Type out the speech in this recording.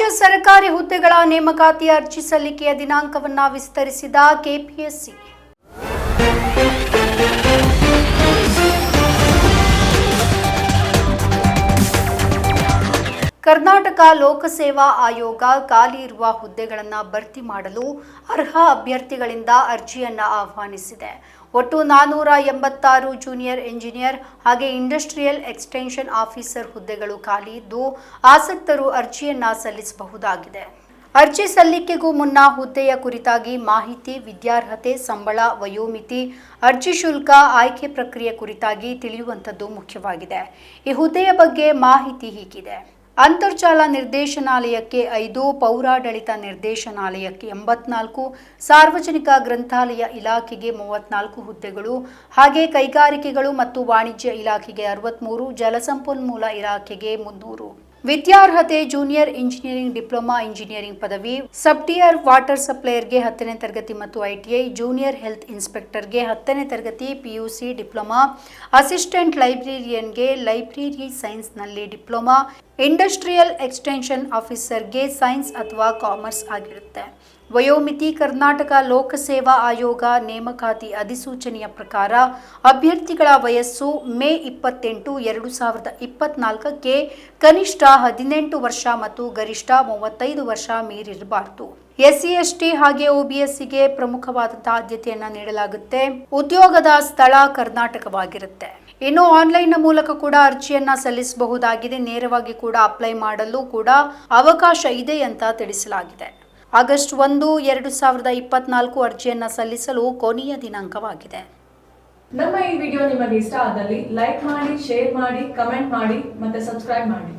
ರಾಜ್ಯ ಸರ್ಕಾರಿ ಹುದ್ದೆಗಳ ನೇಮಕಾತಿ ಅರ್ಜಿ ಸಲ್ಲಿಕೆಯ ದಿನಾಂಕವನ್ನು ವಿಸ್ತರಿಸಿದ ಕೆಪಿಎಸ್ಸಿ. ಕರ್ನಾಟಕ ಲೋಕಸೇವಾ ಆಯೋಗ ಖಾಲಿ ಇರುವ ಹುದ್ದೆಗಳನ್ನು ಭರ್ತಿ ಮಾಡಲು ಅರ್ಹ ಅಭ್ಯರ್ಥಿಗಳಿಂದ ಅರ್ಜಿಯನ್ನು ಆಹ್ವಾನಿಸಿದೆ. ಒಟ್ಟು ನಾನೂರ ಎಂಬತ್ತಾರು ಜೂನಿಯರ್ ಎಂಜಿನಿಯರ್ ಹಾಗೆ ಇಂಡಸ್ಟ್ರಿಯಲ್ ಎಕ್ಸ್ಟೆನ್ಷನ್ ಆಫೀಸರ್ ಹುದ್ದೆಗಳು ಖಾಲಿ ಇದ್ದು ಆಸಕ್ತರು ಅರ್ಜಿಯನ್ನು ಸಲ್ಲಿಸಬಹುದಾಗಿದೆ. ಅರ್ಜಿ ಸಲ್ಲಿಕೆಗೂ ಮುನ್ನ ಹುದ್ದೆಯ ಕುರಿತಾಗಿ ಮಾಹಿತಿ, ವಿದ್ಯಾರ್ಹತೆ, ಸಂಬಳ, ವಯೋಮಿತಿ, ಅರ್ಜಿ ಶುಲ್ಕ, ಆಯ್ಕೆ ಪ್ರಕ್ರಿಯೆ ಕುರಿತಾಗಿ ತಿಳಿಯುವಂಥದ್ದು ಮುಖ್ಯವಾಗಿದೆ. ಈ ಹುದ್ದೆಯ ಬಗ್ಗೆ ಮಾಹಿತಿ ಹೀಗಿದೆ. ಅಂತರ್ಜಾಲ ನಿರ್ದೇಶನಾಲಯಕ್ಕೆ ಐದು, ಪೌರಾಡಳಿತ ನಿರ್ದೇಶನಾಲಯಕ್ಕೆ ಎಂಬತ್ನಾಲ್ಕು, ಸಾರ್ವಜನಿಕ ಗ್ರಂಥಾಲಯ ಇಲಾಖೆಗೆ ಮೂವತ್ನಾಲ್ಕು ಹುದ್ದೆಗಳು, ಹಾಗೆ ಕೈಗಾರಿಕೆಗಳು ಮತ್ತು ವಾಣಿಜ್ಯ ಇಲಾಖೆಗೆ ಅರವತ್ಮೂರು, ಜಲಸಂಪನ್ಮೂಲ ಇಲಾಖೆಗೆ ಮುನ್ನೂರು. ವಿದ್ಯಾರ್ಹತೆ ಜೂನಿಯರ್ ಇಂಜಿನಿಯರಿಂಗ್ ಡಿಪ್ಲೊಮಾ ಇಂಜಿನಿಯರಿಂಗ್ ಪದವಿ, ಸಬ್ಟಿಯರ್ ವಾಟರ್ ಸಪ್ಲೈಯರ್ಗೆ ಹತ್ತನೇ ತರಗತಿ ಮತ್ತು ಐಟಿಐ ಜೂನಿಯರ್ ಹೆಲ್ತ್ ಇನ್ಸ್ಪೆಕ್ಟರ್ಗೆ ಹತ್ತನೇ ತರಗತಿ ಪಿಯುಸಿ ಡಿಪ್ಲೊಮಾ, ಅಸಿಸ್ಟೆಂಟ್ ಲೈಬ್ರೇರಿಯನ್ಗೆ ಲೈಬ್ರರಿ ಸೈನ್ಸ್ನಲ್ಲಿ ಡಿಪ್ಲೊಮಾ, ಇಂಡಸ್ಟ್ರಿಯಲ್ ಎಕ್ಸ್ಟೆನ್ಷನ್ ಆಫೀಸರ್ಗೆ ಸೈನ್ಸ್ ಅಥವಾ ಕಾಮರ್ಸ್ ಆಗಿರುತ್ತೆ. ವಯೋಮಿತಿ ಕರ್ನಾಟಕ ಲೋಕಸೇವಾ ಆಯೋಗ ನೇಮಕಾತಿ ಅಧಿಸೂಚನೆಯ ಪ್ರಕಾರ ಅಭ್ಯರ್ಥಿಗಳ ವಯಸ್ಸು ಮೇ ಇಪ್ಪತ್ತೆಂಟು ಎರಡು ಸಾವಿರದ ಇಪ್ಪತ್ನಾಲ್ಕಕ್ಕೆ ಕನಿಷ್ಠ ಹದಿನೆಂಟು ವರ್ಷ ಮತ್ತು ಗರಿಷ್ಠ ಮೂವತ್ತೈದು ವರ್ಷ ಮೀರಿರಬಾರದು. ಎಸ್ಸಿ ಎಸ್ಟಿ ಹಾಗೆ ಒಬಿಎಸ್ಸಿಗೆ ಪ್ರಮುಖವಾದಂತಹ ಆದ್ಯತೆಯನ್ನು ನೀಡಲಾಗುತ್ತೆ. ಉದ್ಯೋಗದ ಸ್ಥಳ ಕರ್ನಾಟಕವಾಗಿರುತ್ತೆ. ಇನ್ನು ಆನ್ಲೈನ್ ಮೂಲಕ ಕೂಡ ಅರ್ಜಿಯನ್ನ ಸಲ್ಲಿಸಬಹುದಾಗಿದೆ. ನೇರವಾಗಿ ಕೂಡ ಅಪ್ಲೈ ಮಾಡಲು ಕೂಡ ಅವಕಾಶ ಇದೆ ಅಂತ ತಿಳಿಸಲಾಗಿದೆ. ಆಗಸ್ಟ್ ಒಂದು, ಎರಡು ಸಾವಿರದ ಇಪ್ಪತ್ನಾಲ್ಕು ಅರ್ಜಿಯನ್ನು ಸಲ್ಲಿಸಲು ಕೊನೆಯ ದಿನಾಂಕವಾಗಿದೆ. ನಮ್ಮ ಈ ವಿಡಿಯೋ ನಿಮಗೆ ಇಷ್ಟ ಆದಲ್ಲಿ ಲೈಕ್ ಮಾಡಿ, ಶೇರ್ ಮಾಡಿ, ಕಮೆಂಟ್ ಮಾಡಿ ಮತ್ತೆ ಸಬ್ಸ್ಕ್ರೈಬ್ ಮಾಡಿ.